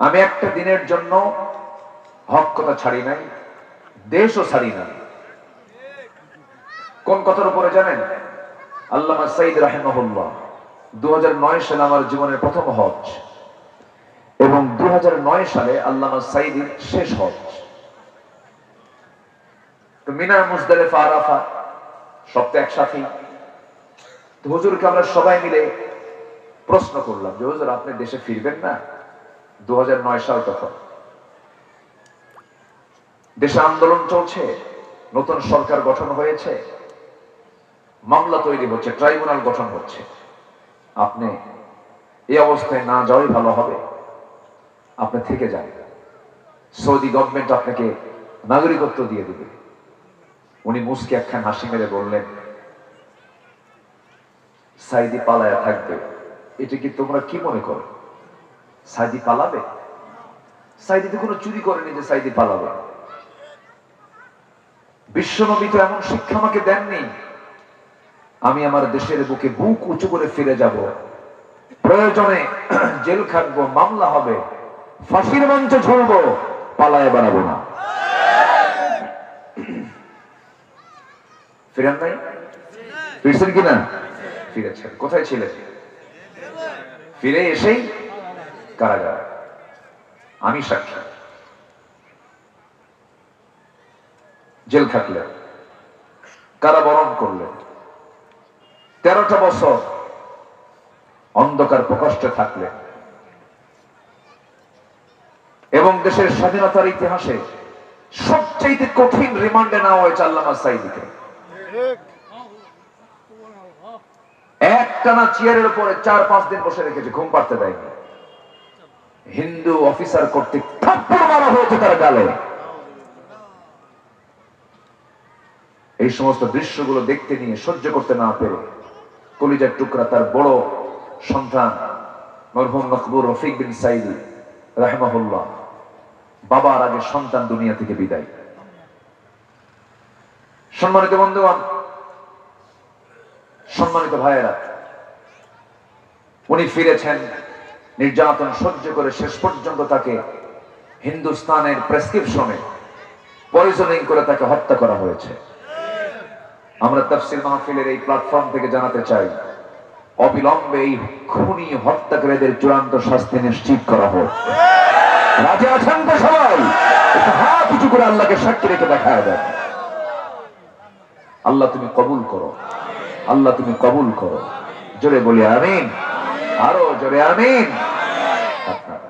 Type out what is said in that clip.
আমি একটা দিনের জন্য হক কথা ছাড়ি নাই, দেশও ছাড়ি না কোন কথার উপরে জানেন? আল্লামা সাইদ রাহেমহুল্লাহ দু সালে আমার জীবনের প্রথম হজ এবং দু হাজার নয় সালে আল্লামা সাইদির শেষ হজ। মিনা মুজদালেফা আরাফা সব তো একসাথেই তো হুজুরকে আমরা সবাই মিলে প্রশ্ন করলাম যে, হুজুর, আপনি দেশে ফিরবেন না? দু হাজার নয় সাল তখন। দেশে আন্দোলন চলছে, নতুন সরকার গঠন হয়েছে, মামলা তৈরি হচ্ছে, ট্রাইব্যুনাল গঠন হচ্ছে। আপনি এই অবস্থায় না যাওয়াই ভালো হবে। আপনি থেকে যান। সৌদি গভর্নমেন্ট আপনাকে নাগরিকত্ব দিয়ে দিবে। উনি মুসকে একখান হাসি মেরে বললেন, সাইদি পালায়া থাকবে। এটা কি তোমরা কি মনে করো? সাইদি পালাবে? সাইদি তো কোনো চুরি করেনি যে সাইদি পালাবে। বিশ্বনবী তো এমন শিক্ষা আমাকে দেননি। আমি আমার দেশের বুকে বুক উঁচু করে ফিরে যাব। প্রয়োজনে জেল খাটবো, মামলা হবে, ফাঁসির মঞ্চে ঝুলবো, পালায় বানাবো না। ফিরেন নাই? ফিরছেন কিনা? ফিরেছেন। কোথায় ছিলেন? ফিরে এসেই কারাগার। আমি সাক্ষী। জেল খাটলেন। কারাবরণ করলেন। তেরোটা বছর অন্ধকার প্রকষ্টে থাকলেন। এবং দেশের স্বাধীনতার ইতিহাসে সবচেয়ে কঠিন রিমান্ডে নেওয়া হয়েছে আল্লামা সাইদিকে। একটানা চেয়ারের উপরে চার পাঁচ দিন বসে রেখেছে, ঘুম পাড়তে দেয়নি। হিন্দু অফিসার কর্তৃক থাপ্পড় মারা হয়েছে তার গালে। এই সমস্ত দৃশ্যগুলো দেখতে নিয়ে সহ্য করতে না পেরে কলিজার টুকরা তার বড় সন্তান মরহুম মকবুর রফিক বিন সাইদি, রাহমাহুল্লাহ, বাবার আগে সন্তান দুনিয়া থেকে বিদায়। সম্মানিত বন্ধুগণ, সম্মানিত ভাইয়েরা, উনি ফিরেছেন নির্যাতন সহ্য করে শেষ পর্যন্ত তাকে হিন্দুস্তানের প্রেসক্রিপশনে পয়জনিং করে তাকে হত্যা করা হয়েছে। আমরা তাফসির মাহফিলের এই প্ল্যাটফর্ম থেকে জানাতে চাই, অবিলম্বে এই খুনি হত্যাকারীদের চূড়ান্ত শাস্তি নিশ্চিত করা হোক। রাজে আছেন তো সবাই? হাত উঁচু করে আল্লাহকে সাক্ষী রেখে দেখা দেন। আল্লাহ তুমি কবুল করো। আল্লাহ তুমি কবুল করো। জোরে বলি, আমিন। আরও জোরে আমিন আপনার